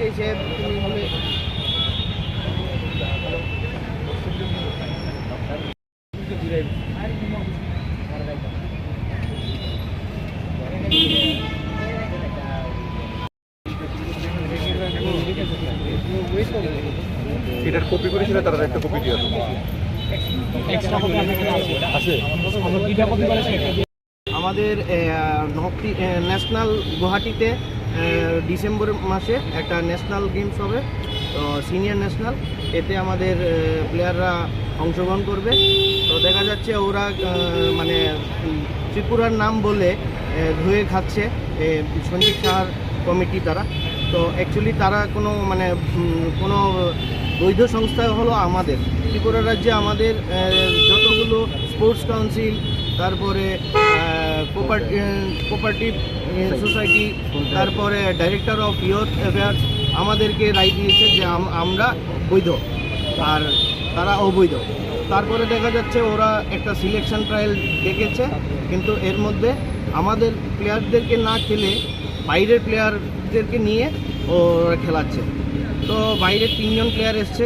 হলে এটার কপি করেছিল তারা একটা কপি দিয়ে দেবো আমাদের ন্যাশনাল গুয়াহাটিতে ডিসেম্বর মাসে একটা ন্যাশনাল গেমস হবে, তো সিনিয়র ন্যাশনাল। এতে আমাদের প্লেয়াররা অংশগ্রহণ করবে। তো দেখা যাচ্ছে ওরা মানে ত্রিপুরার নাম বলে ধুয়ে খাচ্ছে সঞ্জীব সাহার কমিটি তারা তো অ্যাকচুয়ালি তারা কোনো মানে কোনো বৈধ সংস্থা হলো আমাদের। ত্রিপুরা রাজ্যে আমাদের যতগুলো স্পোর্টস কাউন্সিল তারপরে কোপারেটিভ সোসাইটি তারপরে ডাইরেক্টর অফ ইয়ুথ অ্যাফেয়ার্স আমাদেরকে রায় দিয়েছে যে আম- আমরা বৈধ। আর তারা অবৈধ। তারপরে দেখা যাচ্ছে ওরা একটা সিলেকশন ট্রায়াল ডেকেছে কিন্তু এর মধ্যে আমাদের প্লেয়ারদেরকে না খেলে বাইরের প্লেয়ারদেরকে নিয়ে ওরা খেলাচ্ছে। তো বাইরের তিনজন প্লেয়ার এসছে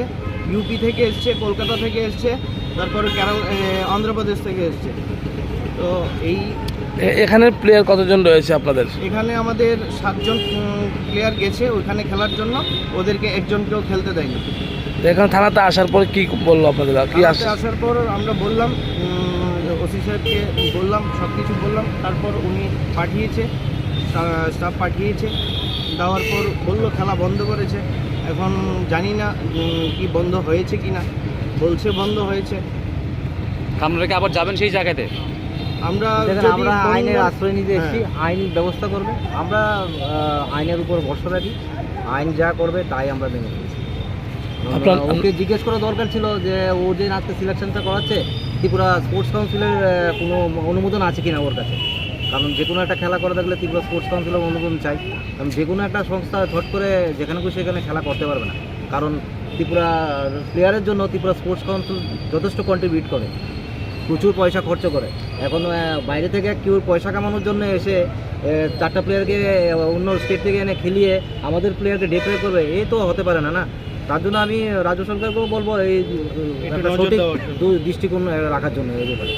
ইউপি থেকে এসছে কলকাতা থেকে এসছে তারপরে কেরাল অন্ধ্রপ্রদেশ থেকে এসছে। তো এই এ- এখানের প্লেয়ার কতজন রয়েছে আপনাদের? এখানে আমাদের সাতজন প্লেয়ার গেছে ওইখানে খেলার জন্য। ওদেরকে একজনকেও খেলতে দেয়নি। তো এখানে থানাতে আসার পর কি বলল আপনাদের? কি আস আসার পর আমরা বললাম ওসি সাহেবকে বললাম সব কিছু বললাম। তারপর উনি পাঠিয়েছে স্টাফ পাঠিয়েছে। দেওয়ার পর বলল খেলা বন্ধ করেছে। এখন জানি না কি বন্ধ হয়েছে কি না বলছে বন্ধ হয়েছে। আপনারা কি আবার যাবেন সেই জায়গাতে? আমরা দেখেন আমরা আইনের আশ্রয় নিতে এসেছি হ্যাঁ। আইন ব্যবস্থা করবে। আমরা আইনের উপর ভরসা রাখি। আইন যা করবে তাই আমরা মেনে নিয়েছি ওকে জিজ্ঞেস করা দরকার ছিল যে ও যে আজকে সিলেকশনটা করাচ্ছে ত্রিপুরা স্পোর্টস কাউন্সিলের কোনো অনুমোদন আছে কিনা ওর কাছে? কারণ যে কোনো একটা খেলা করে থাকলে ত্রিপুরা স্পোর্টস কাউন্সিলের অনুমোদন চাই। কারণ যে কোনো একটা সংস্থা ঝট করে যেখানে খুশি সেখানে খেলা করতে পারবে না। কারণ ত্রিপুরা প্লেয়ারের জন্য ত্রিপুরা স্পোর্টস কাউন্সিল যথেষ্ট কন্ট্রিবিউট করে। প্রচুর পয়সা খরচ করে। এখন বাইরে থেকে কেউ পয়সা কামানোর জন্য এসে চারটা প্লেয়ারকে অন্য স্টেট থেকে এনে খেলিয়ে আমাদের প্লেয়ারকে ডেপ্রে করবে এ তো হতে পারে না না? তার জন্য আমি রাজ্য সরকারকেও বলব এই সঠিক দৃষ্টিকোণ রাখার জন্য এই ব্যাপারে।